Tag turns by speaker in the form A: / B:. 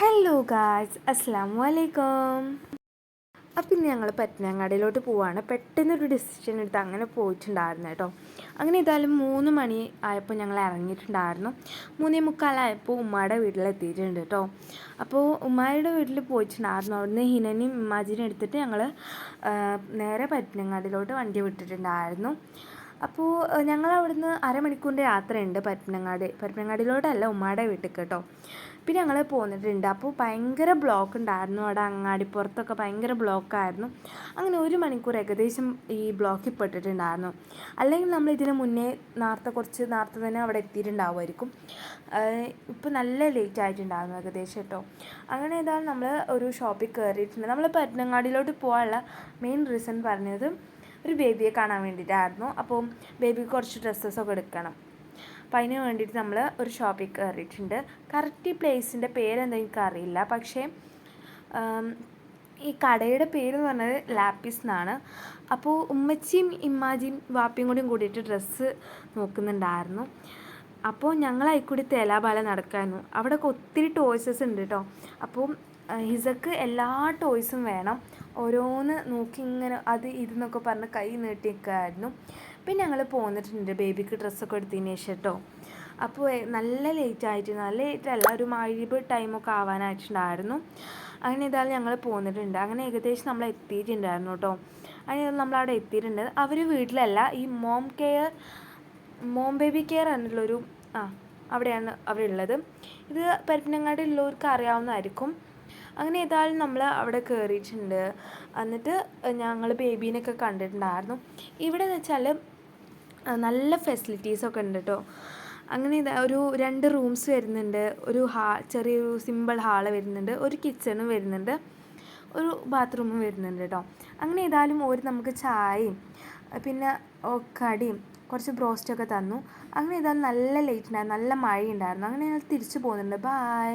A: Hello guys അസ്സാം വലൈക്കും അപ്പം ഇന്ന് ഞങ്ങൾ പറ്റനങ്ങാടിയിലോട്ട് പോവാണ്. പെട്ടെന്നൊരു ഡിസിഷൻ എടുത്ത് അങ്ങനെ പോയിട്ടുണ്ടായിരുന്നു കേട്ടോ. അങ്ങനെ ഏതായാലും മൂന്ന് മണി ആയപ്പോൾ ഞങ്ങൾ ഇറങ്ങിയിട്ടുണ്ടായിരുന്നു മൂന്നേ മുക്കാലായപ്പോൾ ഉമ്മയുടെ വീട്ടിലെത്തിയിട്ടുണ്ട് കേട്ടോ. അപ്പോൾ ഉമ്മയുടെ വീട്ടിൽ പോയിട്ടുണ്ടായിരുന്നു. അവിടുന്ന് ഹിനനെയും ഇമ്മാജിനെയും എടുത്തിട്ട് ഞങ്ങൾ നേരെ പറ്റനങ്ങാടിയിലോട്ട് വണ്ടി വിട്ടിട്ടുണ്ടായിരുന്നു. അപ്പോൾ ഞങ്ങൾ അവിടുന്ന് അരമണിക്കൂറിന്റെ യാത്രയുണ്ട് പരപ്പനങ്ങാടി. പരപ്പനങ്ങാടിയിലോട്ടല്ല ഉമ്മയുടെ വീട്ടിൽ കേട്ടോ പിന്നെ ഞങ്ങൾ പോന്നിട്ടുണ്ട്. അപ്പോൾ ഭയങ്കര ബ്ലോക്ക് ഉണ്ടായിരുന്നു അവിടെ അങ്ങാടിപ്പുറത്തൊക്കെ ഭയങ്കര ബ്ലോക്കായിരുന്നു. അങ്ങനെ ഒരു മണിക്കൂർ ഏകദേശം ഈ ബ്ലോക്കിൽ പെട്ടിട്ടുണ്ടായിരുന്നു. അല്ലെങ്കിൽ നമ്മൾ ഇതിന് മുന്നേ നേരത്തെ കുറച്ച് നേരത്തെ തന്നെ അവിടെ എത്തിയിട്ടുണ്ടാവുമായിരിക്കും. ഇപ്പോൾ നല്ല ലേറ്റ് ആയിട്ടുണ്ടായിരുന്നു ഏകദേശം കേട്ടോ. അങ്ങനെ ഏതായാലും നമ്മൾ ഒരു ഷോപ്പിൽ കയറിയിട്ടുണ്ട്. നമ്മൾ പരപ്പനങ്ങാടിയിലോട്ട് പോകാനുള്ള മെയിൻ റീസൺ പറഞ്ഞത് ഒരു ബേബിയെ കാണാൻ വേണ്ടിയിട്ടായിരുന്നു. അപ്പോൾ ബേബിക്ക് കുറച്ച് ഡ്രസ്സസൊക്കെ എടുക്കണം. അപ്പോൾ അതിന് വേണ്ടിയിട്ട് നമ്മൾ ഒരു ഷോപ്പിൽ കയറിയിട്ടുണ്ട്. കറക്റ്റ് ഈ പ്ലേസിന്റെ പേരെന്താ എനിക്കറിയില്ല. പക്ഷേ ഈ കടയുടെ പേര് എന്ന് പറഞ്ഞത് ലാപ്പിസ് എന്നാണ്. അപ്പോൾ ഉമ്മച്ചിയും ഇമ്മാജിയും വാപ്പിയും കൂടിയും കൂടിയിട്ട് ഡ്രസ്സ് നോക്കുന്നുണ്ടായിരുന്നു. അപ്പോൾ ഞങ്ങൾ അതിൽക്കൂടി തേലാപാല നടക്കായിരുന്നു. അവിടെ ഒത്തിരി ടോയ്സസ് ഉണ്ട് കേട്ടോ അപ്പോൾ ഹിസക്ക് എല്ലാ ടോയ്സും വേണം. ഓരോന്ന് നോക്കി ഇങ്ങനെ അത് ഇതെന്നൊക്കെ പറഞ്ഞ് കൈ നീട്ടി നിൽക്കുമായിരുന്നു പിന്നെ ഞങ്ങൾ പോന്നിട്ടുണ്ട്. ബേബിക്ക് ഡ്രസ്സൊക്കെ എടുത്തതിന് ശേഷം കേട്ടോ അപ്പോൾ നല്ല ലേറ്റ് ആയിട്ട് നല്ല ലേറ്റ് അല്ല ഒരു മഴ ടൈമൊക്കെ ആവാനായിട്ടുണ്ടായിരുന്നു. അങ്ങനെ ഇതായാലും ഞങ്ങൾ പോന്നിട്ടുണ്ട്. അങ്ങനെ ഏകദേശം നമ്മൾ എത്തിയിട്ടുണ്ടായിരുന്നു കേട്ടോ അങ്ങനെ നമ്മളവിടെ എത്തിയിട്ടുണ്ട്. അവർ വീട്ടിലല്ല ഈ mom care mom baby care എന്നുള്ളൊരു ആ അവിടെയാണ് അവിടെ ഉള്ളത് ഇത് പരപ്പനങ്ങാടി ഉള്ളവർക്ക് അറിയാവുന്നതായിരിക്കും അങ്ങനെ ഏതായാലും നമ്മൾ അവിടെ കയറിയിട്ടുണ്ട് എന്നിട്ട് ഞങ്ങൾ ബേബീനൊക്കെ കണ്ടിട്ടുണ്ടായിരുന്നു. ഇവിടെ എന്ന് വെച്ചാൽ നല്ല ഫെസിലിറ്റീസൊക്കെ ഉണ്ട് കേട്ടോ അങ്ങനെ ഇതാ ഒരു രണ്ട് റൂംസ് വരുന്നുണ്ട്. ഒരു ഹാ ചെറിയൊരു സിമ്പിൾ ഹാൾ വരുന്നുണ്ട്. ഒരു കിച്ചണും വരുന്നുണ്ട്. ഒരു ബാത്റൂമും വരുന്നുണ്ട് കേട്ടോ അങ്ങനെ ഏതായാലും ഒരു നമുക്ക് ചായയും പിന്നെ കടിയും കുറച്ച് ബ്രോസ്റ്റൊക്കെ തന്നു. അങ്ങനെ ഏതായാലും നല്ല ലേറ്റ് ഉണ്ടായിരുന്നു നല്ല മഴ ഉണ്ടായിരുന്നു അങ്ങനെ ഞങ്ങൾ തിരിച്ചു പോകുന്നുണ്ട് ബായ്